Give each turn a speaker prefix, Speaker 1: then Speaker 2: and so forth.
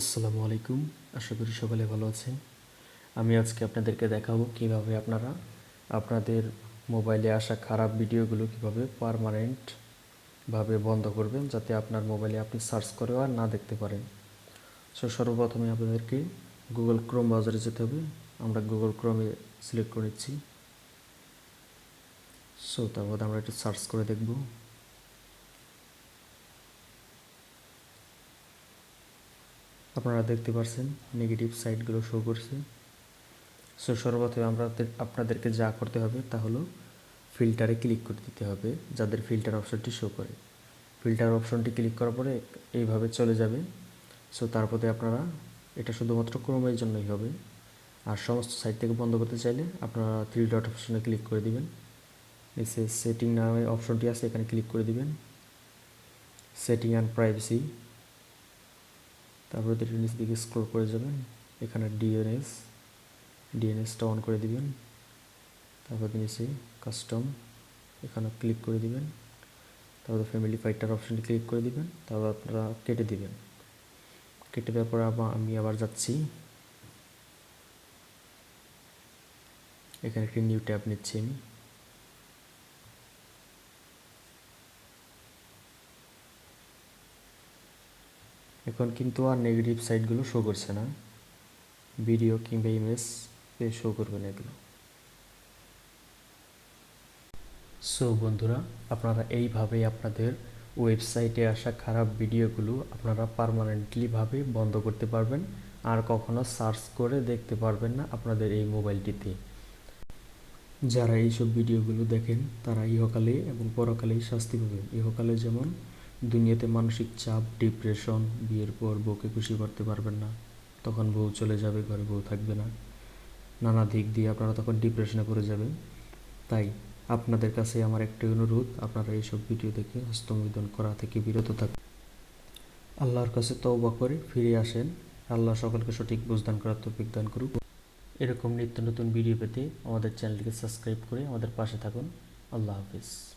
Speaker 1: আসসালামু আলাইকুম। আশা করি সকলে ভালো আছেন। আমি আজকে আপনাদেরকে দেখাবো কীভাবে আপনারা আপনাদের মোবাইলে আসা খারাপ ভিডিওগুলো কীভাবে পারমানেন্ট ভাবে বন্ধ করবেন যাতে আপনার মোবাইলে আপনি সার্চ করেও আর না দেখতে পারেন। সো, সর্বপ্রথমে আপনাদেরকে গুগল ক্রোম ব্রাউজারে যেতে হবে। আমরা গুগল ক্রোমে সিলেক্ট করে নিচ্ছি। সো, তারপর আমরা একটু সার্চ করে দেখব। আপনারা দেখতে পাচ্ছেন নেগেটিভ সাইটগুলো শো করছে। সো সর্বপ্রথমে আমরা আপনাদেরকে যা করতে হবে তা হলো ফিল্টারে ক্লিক করে দিতে হবে, যাদের ফিল্টার অপশনটি শো করে। ফিল্টার অপশনটি ক্লিক করার পরে এইভাবে চলে যাবে। সো তারপরে আপনারা, এটা শুধুমাত্র ক্রমের জন্যই হবে। আর সমস্ত সাইট থেকে বন্ধ করতে চাইলে আপনারা থ্রি ডট অপশনে ক্লিক করে দিবেন। নিচে সেটিং নামে অপশনটি আছে, এখানে ক্লিক করে দিবেন। সেটিং অ্যান্ড প্রাইভেসি তারপরে একটু নিচ দিকে স্ক্রল করে যাবেন। এখানে ডিএনএস ডিএনএসটা অন করে দিবেন। তারপর নিচে কাস্টম এখানে ক্লিক করে দিবেন। তারপর ফ্যামিলি ফাইটার অপশানে ক্লিক করে দিবেন। তারপর আপনারা কেটে দিবেন। কেটে দেওয়ার পর আবার আমি আবার যাচ্ছি। এখানে একটি নিউ ট্যাব নিচ্ছি আমি। এখন কিন্তু আর নেগেটিভ সাইটগুলো শো করছে না। ভিডিও কিংবা ইমেজ এ শো করবে না এগুলো। সো বন্ধুরা, আপনারা এইভাবেই আপনাদের ওয়েবসাইটে আসা খারাপ ভিডিওগুলো আপনারা পারমানেন্টলিভাবে বন্ধ করতে পারবেন আর কখনো সার্চ করে দেখতে পারবেন না আপনাদের এই মোবাইলটিতে যারা এইসব ভিডিওগুলো দেখেন, তারা ইহকালে এবং পরকালেই শাস্তি পাবেন। ইহকালে যেমন দুনিয়াতে মানসিক চাপ ডিপ্রেশন বিয়ের পর বউকে খুশি করতে পারবেন না। তখন বউ চলে যাবে, ঘরে বউ থাকবে না। নানা দিক দিয়ে আপনারা তখন ডিপ্রেশনে পড়ে যাবেন। তাই আপনাদের কাছে আমার একটাই অনুরোধ, আপনারা এইসব ভিডিও দেখে হস্তমোদন করা থেকে বিরত থাকুন। আল্লাহর কাছে তওবা করে ফিরে আসেন। আল্লাহ সকলকে সঠিক বুঝদান করার তৌফিক দান করুক। এরকম নিত্য নতুন ভিডিও পেতে আমাদের চ্যানেলটিকে সাবস্ক্রাইব করে আমাদের পাশে থাকুন। আল্লাহ হাফিজ।